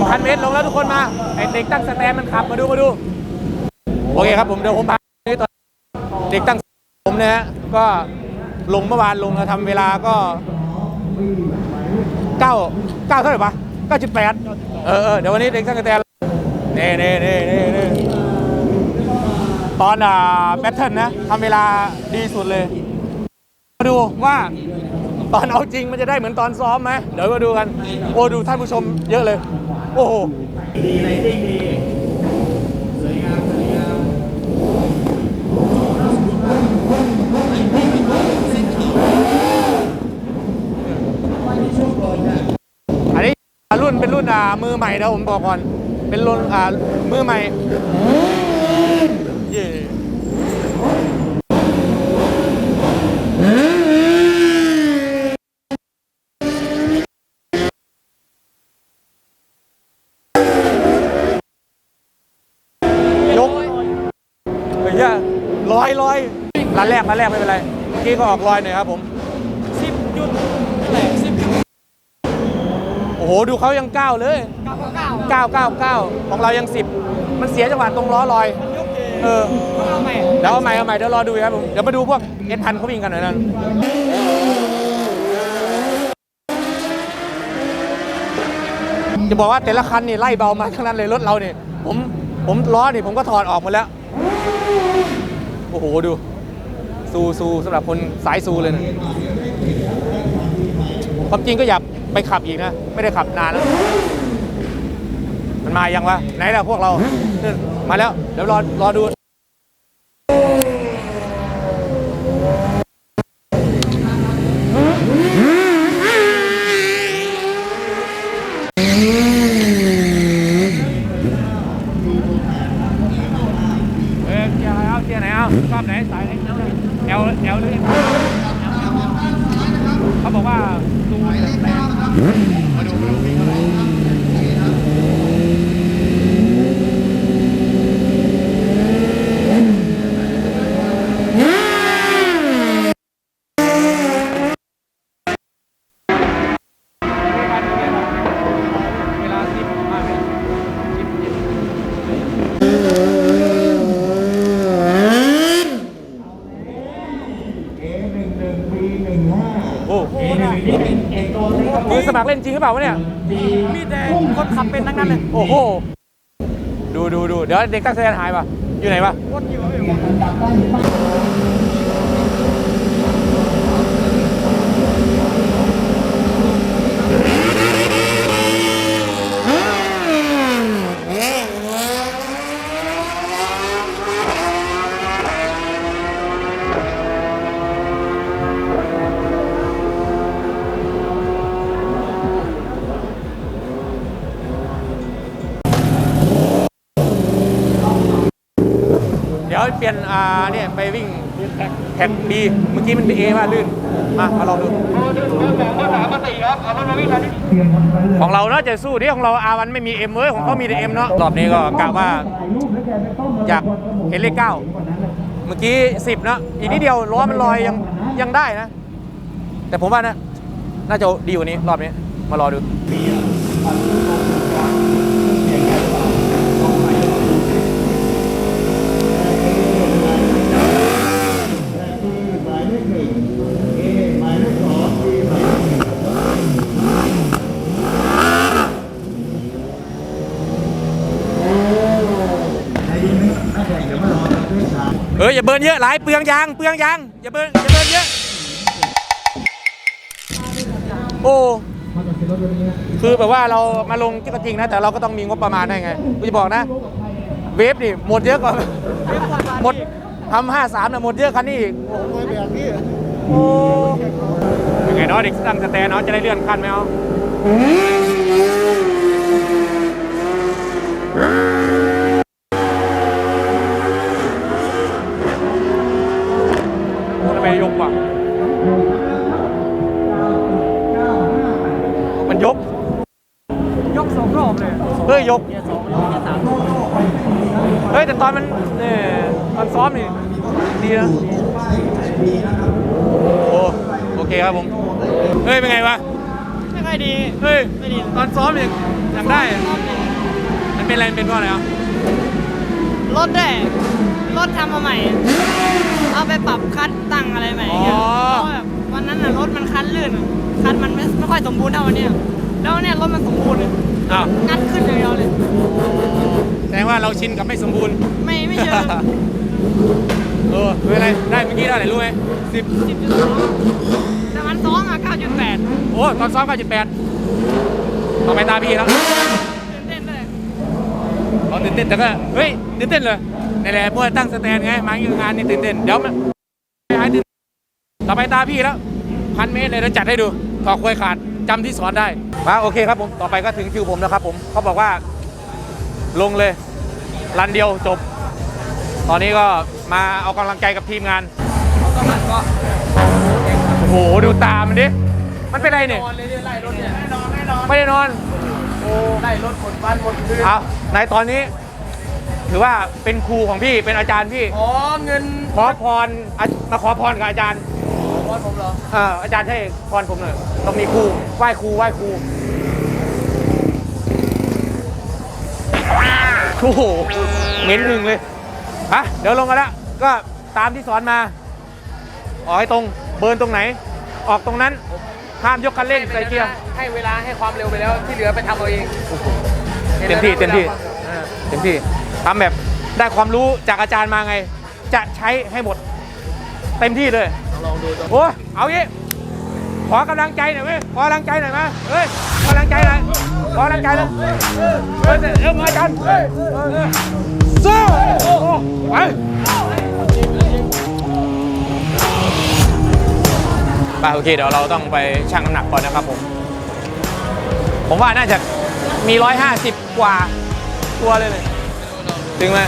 รุ่นพันเมตรลงแล้วทุกคนมาไอเด็กตั้งสแตนมันขับมาดูมาดู โอเคครับผมเดี๋ยวผมพานี่ตอนเด็กตั้งผมนะฮะก็ลงเมื่อวานลงแล้วทำเวลาก็เก้าเก้าเท่าไหร่ปะเก้าจุดแปดเออเออเดี๋ยววันนี้เด็กตั้งสแตนเน่เน่เน่เน่เน่ตอนอ่าแบทเทิลนะทำเวลาดีสุดเลย มาดูว่า ตอนเอาจริงมันจะได้เหมือนตอนซ้อมไหมเดี๋ยวมาดูกัน โอ้ดูท่านผู้ชมเยอะเลย โอ้โหดีในจริงดีสวยงามสวยงามอันนี้รุ่นเป็นรุ่นอ่ามือใหม่นะผมบอกก่อน เป็นรุ่นอ่ามือใหม่ ลอยลอยร้านแรกร้านแรกไม่เป็นไรเมื่อกี้ก็ออกลอยหน่อยครับผมสิบจุดเท่าไหร่สิบโอ้โหดูเขายังก้าวเลยเก้าเก้า9 9 9ของเรายัง10มันเสียจังหวะตรงล้อลอยมันยกเอเออต้องเอาใหม่เดี๋ยวเอาใหม่เอาใหม่เดี๋ยวรอดูครับผมเดี๋ยวมาดูพวกเอ็นพันเขาวิ่งกันหน่อยนั้นจะบอกว่าแต่ละคันนี่ไล่เบามาทั้งนั้นเลยรถเราเนี่ยผมผมล้อนี่ผมก็ถอดออกหมดแล้ว โอ้โหดูซูซูสำหรับคนสายซูเลยนะความจริงก็อยากไปขับอีกนะ ไม่ได้ขับนานแล้ว มันมายังวะไหนล่ะพวกเรา มาแล้ว เดี๋ยวรอรอดู เออเกียร์อะไรเอาเกียร์ไหนเอาชอบไหนสายไหนเอลเอลหรือเขาบอกว่าดูมาดูมาดูวิ่งเท่าไหร่เวลาสิบมากเลยสิบเจ็ด เอหนึ่งหนึ่งปีหนึ่งห้า โอ้ เอหนึ่งนี่เป็นเอกตัวนี้ครับ นี่ สมัครเล่นจริงหรือเปล่าวะเนี่ยดีมีแต่คนขับเป็นทั้งนั้นเลยโอ้โห ดูดูดูเดี๋ยวเด็กตั้งแสดงหายปะอยู่ไหนปะวนอยู่ไม่หมดเเนี่ยไปวิ่งแท็กบีเมื่อกี้มันเป็นเอว่าลื่นมามาลองดูของเราเนาะจะสู้ที่ของเราอาวันไม่มีเอ็มเว้ยของเขามีแต่เอ็มเนาะรอบนี้ก็กะว่าอยากเห็นเลขเก้าเมื่อกี้สิบเนาะอีกนิดเดียวล้อมันลอยยังยังได้นะ แต่ผมว่านะน่าจะดีกว่านี้รอบนี้มารอดู หมายเลขหนึ่งเอหมายเลขสองดีหมายเลขใครยิงไม่ถ้าแข่งเดี๋ยวมารอกันด้วยช้า เอย่าเบิร์นเยอะหลายเปลืองยางเปลืองยางอย่าเบิร์นอย่าเบิร์นเยอะ โอ้คือแบบว่าเรามาลงก็จริงนะ แต่เราก็ต้องมีงบประมาณให้ไงกูจะบอกนะ เวฟนี่หมดเยอะกว่าหมดทำห้าสามเนี่ยหมดเยอะคันนี้อีกโอ้ยังไงเนาะเด็กตั้งสแตนเนาะจะได้เลื่อนขั้นไหมเอา ยเฮ้ยยก เกียร์สองเกียร์สามเฮ้ยแต่ตอนมันเนี่ยตอนซ้อมนี่ดีนะโอ้โอเคครับผมเฮ้ยเป็นไงวะยังไงไม่ดีเฮ้ยไม่ดีตอนซ้อมยังอยากได้อะมันเป็นอะไรมันเป็นเพราะอะไรอะรถด้วยรถทำมาใหม่ เอาไปปรับคัดตั้งอะไรใหม่อย่างเงี้ยอ๋อเพราะว่าแบบวันนั้นน่ะรถมันคันลื่นอะคันมันไม่ไม่ค่อยสมบูรณ์เท่าวันเนี้ยแล้ววันเนี้ยรถมันสมบูรณ์เลย อ้าวงัดขึ้นอย่างเดียวเลย แสดงว่าเราชินกับไม่สมบูรณ์ ไม่ไม่เชิง เออไม่เป็นไรได้เมื่อกี้เท่าไหร่รู้ไหมสิบสิบจุดสองแต่มันซ้องอะเก้าจุดแปดโอ้ตอนซ้อมก็จุดแปดต่อไปตาพี่แล้วตื่นเต้นด้วยเราตื่นเต้นแต่ก็เฮ้ยตื่นเต้นเลยนี่แหละเมื่อตั้งสแตนไงมาอยู่งานนี่ตื่นเต้นเดี๋ยวมันไม่หายตื่นต่อไปตาพี่แล้วพันเมตรเลยเราจัดให้ดูถอกควยขาด จำที่สอนได้มาโอเคครับผมต่อไปก็ถึงคิวผมแล้วครับผมเขาบอกว่าลงเลยรันเดียวจบ ตอนนี้ก็มาเอากำลังใจกับทีมงานก็มันก็โอ้โหดูตามันดิมันเป็นอะไรเนี่ยนอนเลยไล่รถเนี่ยไม่ได้นอน โอ้ไล่รถหมดวันหมดคืนเอาในตอนนี้ถือว่าเป็นครูของพี่เป็นอาจารย์พี่ อ๋อเงินขอพรอะมาขอพรกับอาจารย์ รถผมเหรอเอออาจารย์ให้พรผมหน่อยต้องมีครูไหว้ครูไหว้ครูโอ้โหเหม็นหึงเลยฮะเดี๋ยวลงกันละก็ตามที่สอนมาออกให้ตรงเบิร์นตรงไหน ออกตรงนั้นห้ามยกคันเร่งใส่เกียร์ให้เวลาให้ความเร็วไปแล้วที่เหลือไปทำเอาเองเต็มที่เต็มที่เต็มที่ทำแบบได้ความรู้จากอาจารย์มาไง จะใช้ให้หมด เต็มที่เลย ลองดู โอ้ยเอางี้ขอกำลังใจหน่อยเว้ยขอกำลังใจหน่อยมาเฮ้ยขอกำลังใจหน่อยขอกำลังใจเลยเออเออเออมาอาจารย์เฮ้ยเออเออสู้โอ้โหไปไปโอเคเดี๋ยวเราต้องไปชั่งน้ำหนักก่อนนะครับผม ผมว่าน่าจะมี 150 กว่าตัวเลยเลยถึงไหม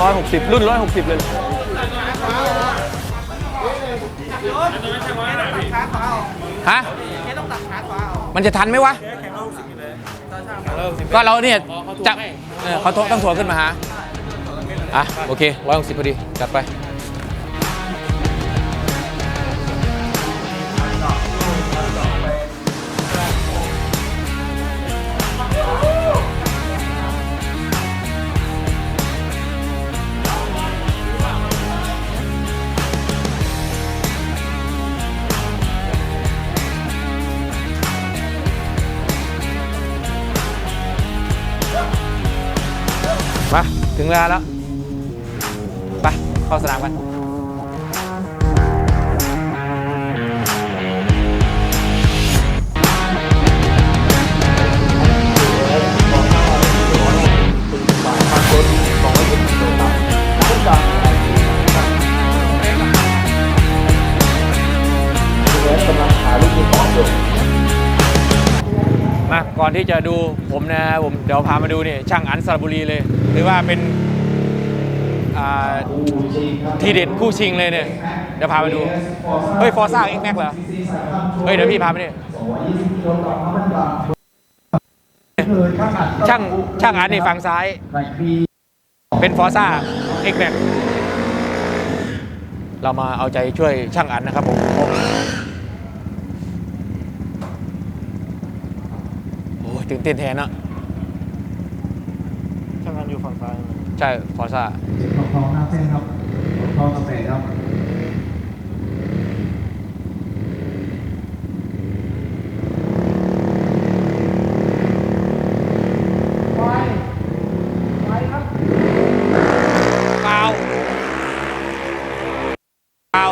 ร้อยหกสิบรุ่นร้อยหกสิบเลยฮะมันจะทันไหมวะ ก็เราเนี่ยจะเขาต้องถัวขึ้นมาหาอะโอเคร้อยหกสิบพอดี จัดไป มาถึงเวลาแล้ว ไปเข้าสนามกันมาก่อนที่จะดูผมนะผมเดี๋ยวพามาดูนี่ช่างอันสระบุรีเลย หรือว่าเป็นทีเด็ดคู่ชิงเลยเนี่ย เดี๋ยวพามาดู เฮ้ย ฟอร์ซ่าเอ็กแม็กเหรอ เฮ้ย เดี๋ยวพี่พาไปนี่ช่างช่างอันนี่ฝั่งซ้าย เป็นฟอร์ซ่าเอ็กแม็กเรามาเอาใจช่วยช่างอันนะครับผมโอ้ยตื่นเต้นแทนอะ ช่างงานอยู่ฝั่งซ้าย ใช่ฟอร์ซ่าทองหน้าเส้นครับทองกาแฟครับเปล่าเปล่า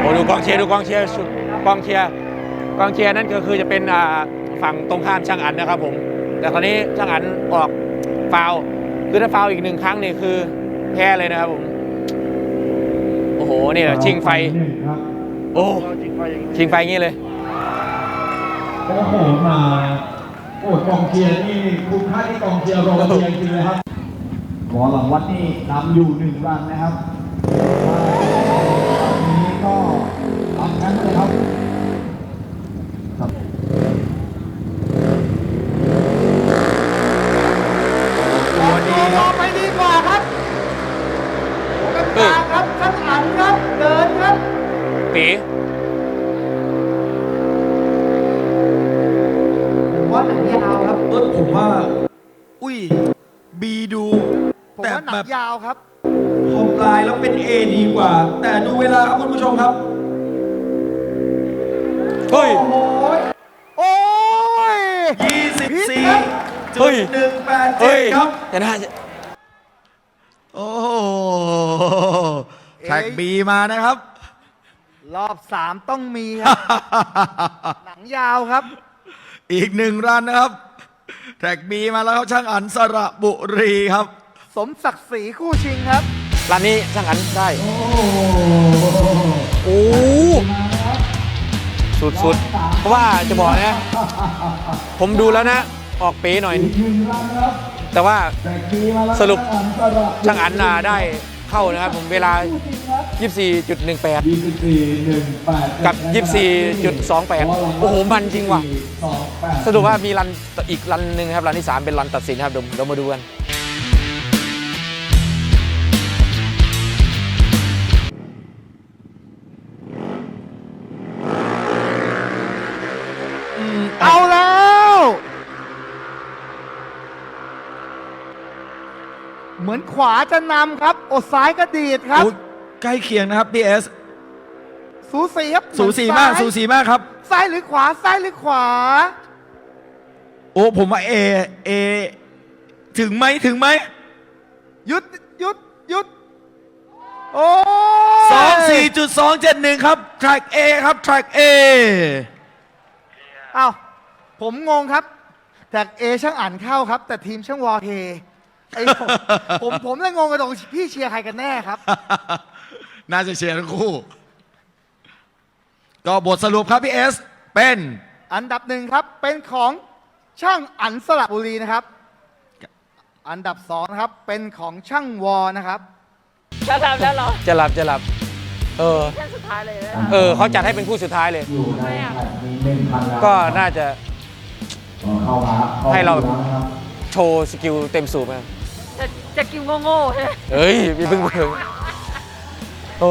โอ้ดูกองเชียร์ดูกองเชียร์สุดกองเชียร์กองเชียร์นั่นก็คือจะเป็นอ่า ฝั่งตรงข้ามช่างอันนะครับผม แต่คราวนี้ช่างอันออกฟาวล์คือถ้าฟาวล์อีกหนึ่งครั้งนี่คือแพ้เลยนะครับผม โอ้โหนี่แหละชิงไฟหนึ่งครับโอ้จริงไฟอย่างนี้ชิงไฟอย่างนี้เลย โอ้โหมาโอ้กองเชียร์นี่คุณค่าที่กองเชียร์รอเชียร์จริงเลยครับขอหลังวัดนี่นำอยู่หนึ่งรันนะครับตอนนี้ก็นั้นเลยครับ ครับพอปลายแล้วเป็น A ดีกว่า แต่ดูเวลาครับคุณผู้ชมครับ เฮ้ย โอ้ย24เฮ้ยจุดหนึ่งแปดเฮ้เจ็ยดครับ จะน่าจะโอ้โหแท็กบีมานะครับ รอบสามต้องมีครับ หนังยาวครับ อีกหนึ่งรันนะครับ แท็กบีมาแล้วครับช่างอันสระบุรีครับ สมศักดิ์ศรีคู่ชิงครับ ร้านนี้ช่างอันได้โอ้สุดสุดๆเพราะว่าจะบอกนะ ผมดูแล้วนะ ออกเป๊หน่อย แต่ว่าสรุปช่างอันน่ะได้เข้านะครับ ผมเวลา 24.18 กับ 24.28 โอ้โห มันจริงว่ะ สรุปว่ามีรันอีกรันหนึ่งครับ รันที่ 3 เป็นรันตัดสินครับเดี๋ยวเดี๋ยวมาดูกัน มือนขวาจะนำครับโอซ้ายก็ดีดครับ อุ๊ยใกล้เคียงนะครับ PS สูสีครับสูสีมากเหอนสูสีมากครับ ซ้ายหรือขวาซ้ายหรือขวา โอ้ผมว่า A A ถึงไหมถึงไหมหยุดหยุดหยุดโอ้ยสองสี่จุดสองเจ็ดหนึ่งครับ track A ครับ track A อ้าวผมงงครับ แต่เอช่างอ่านเข้าครับ แต่ทีมช่างวอเท ไอ้ผมผมผมเลยงงกันตรงพี่เชียร์ใครกันแน่ครับ น่าจะเชียร์ทั้งคู่ ก็บทสรุปครับพี่เอส เป็นอันดับหนึ่งครับเป็นของช่างอันสระบุรีนะครับ อันดับสองนะครับเป็นของช่างวอนะครับ จะทำแล้วเหรอจะหลับจะหลับ เออ แค่สุดท้ายเลยนะเออเขาจัดให้เป็นคู่สุดท้ายเลยอยู่ในแผ่นนี้หนึ่งพันล้านก็น่าจะเข้ามาให้เราโชว์สกิลเต็มสูบนะจะ จะกินโง่ๆใช่ไหมเอ้ยอย่าเพิ่งเพิ่งโอ้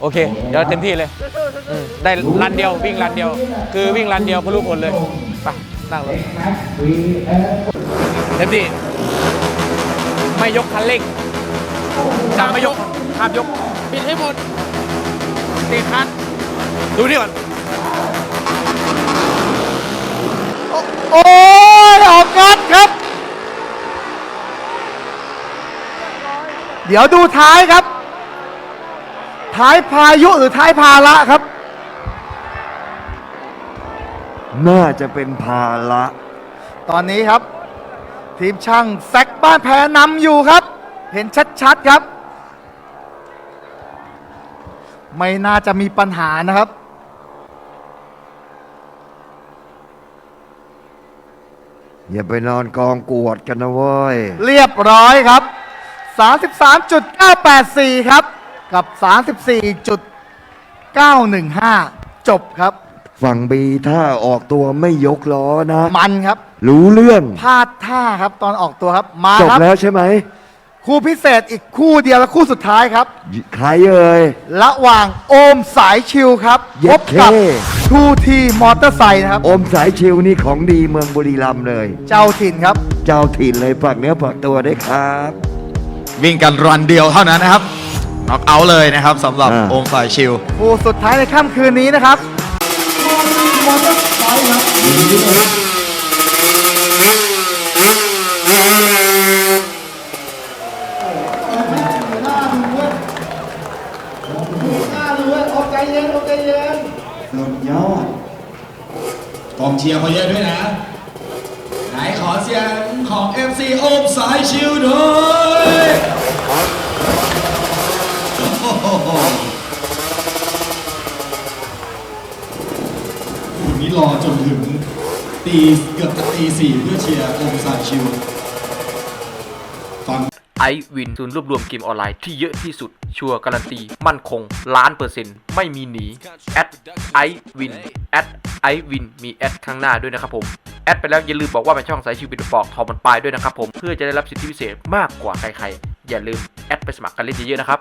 โอเค เดี๋ยวเต็มที่เลยสู้ๆสู้อืมได้รันเดียววิ่งรันเดียว คือวิ่งรันเดียวพลุผลเลยไปนั่งรถเต็มที่ไม่ยกคันเร่งจะไม่ยกห้ามยกปิดให้หมดติดคันดูนี่ก่อนโอ้ยออกกัดครับ เดี๋ยวดูท้ายครับ ท้ายพายุหรือท้ายภาระครับ น่าจะเป็นภาระตอนนี้ครับ ทีมช่างแซกบ้านแพนำอยู่ครับ เห็นชัดๆครับ ไม่น่าจะมีปัญหานะครับ อย่าไปนอนกองกวดกันนะเว้ย เรียบร้อยครับ 33.984 ครับ กับ 34.915 จบครับ ฝั่งบีถ้าออกตัวไม่ยกล้อนะ มันครับรู้เรื่อง พลาดท่าครับตอนออกตัวครับ มาจบครับ แล้วใช่ไหม คู่พิเศษอีกคู่เดียวและคู่สุดท้ายครับ ใครเอ่ย ระหว่างโอมสายชิวครับ เย็พดบกับเข้ทูทีมอเตอร์ไซค์นะครับ อมสายชิวนี่ของดีเมืองบุรีรัมย์เลย เจ้าถิ่นครับ เจ้าถิ่นเลยฝากเนื้อฝากตัวได้วยครับ วิ่งกันรันเดียวเท่านั้นนะครับน็อกเอาท์เลยนะครับสำหรับอ่า โอมฝ่ายชิลคู่สุดท้ายในค่ำคืนนี้นะครับกองเชียร์เขาเยอะด้วยนะ ไหนขอเสียง ของ FC โอมสายชิลด้วยโอ้โหวันนี้รอจนถึงตีเกือบจะตีสี่เพื่อเชียร์โอมสายชิลฟัง ไอวินศูนย์รวบรวมเกมออนไลน์ที่เยอะที่สุด ชัวร์การันตี มั่นคง ล้านเปอร์เซ็นต์ ไม่มีหนีแอดไอวินแอดไอวินมีแอดข้างหน้าด้วยนะครับผม แอดไปแล้วอย่าลืมบอกว่าเป็นช่องสายชิวบิดฟอกทอมันปลายด้วยนะครับผมเพื่อจะได้รับสิทธิพิเศษมากกว่าใครๆอย่าลืมแอดไปสมัครกันเล่นเยอะๆนะครับ